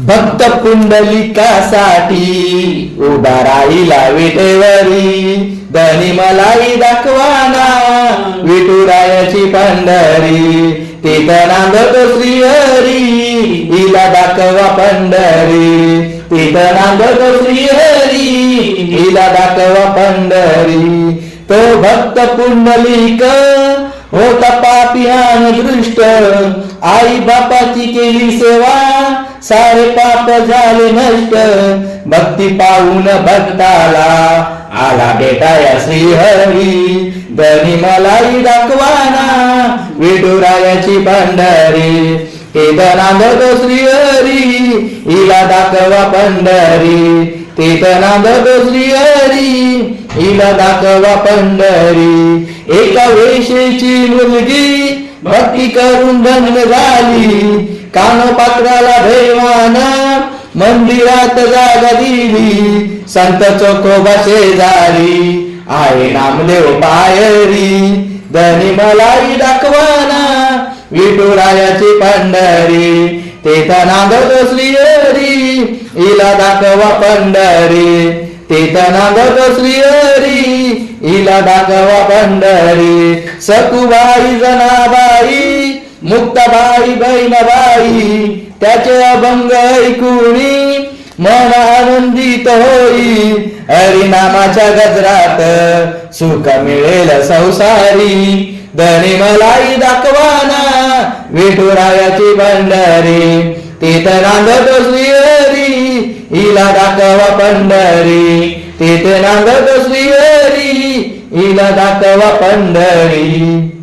भक्त पुंडलिकासाठी उभा राहिला विटेवरी. धनी मलाई दाखवाना विठुरायाची पंढरी. तिथं नांदत श्रीहरी हिला दाखवा पंढरी. तिथं नांदत श्रीहरी हिला दाखवा पंढरी. तो भक्त पुंडलिक होता पापियान दृष्ट आई बापाची केली सेवा सारे पाप झाले नष्ट. भक्ती पाहून भक्ताला आला बेटाया श्रीहरी. धनी मलाई दाखवाना विठुरायाची पंढरी तिथं गो श्रीहरी हिला दाखवा पंढरी. तिथं गो श्रीहरी हिला दाखवा पंढरी. एका वेशेची मुलगी भक्ती करून धन्य झाली. कानपात्राला दैवान मंदिरात जागा दिली. संत चोखोबा शेजारी आहे नामदेव पायरी. धनी मलाई दाखवाना विठुरायाची पंढरी. तेथा नांदतो श्रीहरी हिला दाखवा पंढरी. तेथा नांदतो श्रीहरी हिला दाखवा पंढरी. सकुबाई जनाबाई मुक्ताबाई बहिणबाई त्याचे अभंग ऐकुणी मन आनंदित होई. हरिनामाच्या गजरात सुख मिळेल संसारी. धनी मलाई दाखवाना विठुरायाची भंडारी. तिथं नांदतो श्रीहरी हिला दाखवा पंढरी. तिथे नांदतो श्रीहरी हिला दाखवा पंढरी.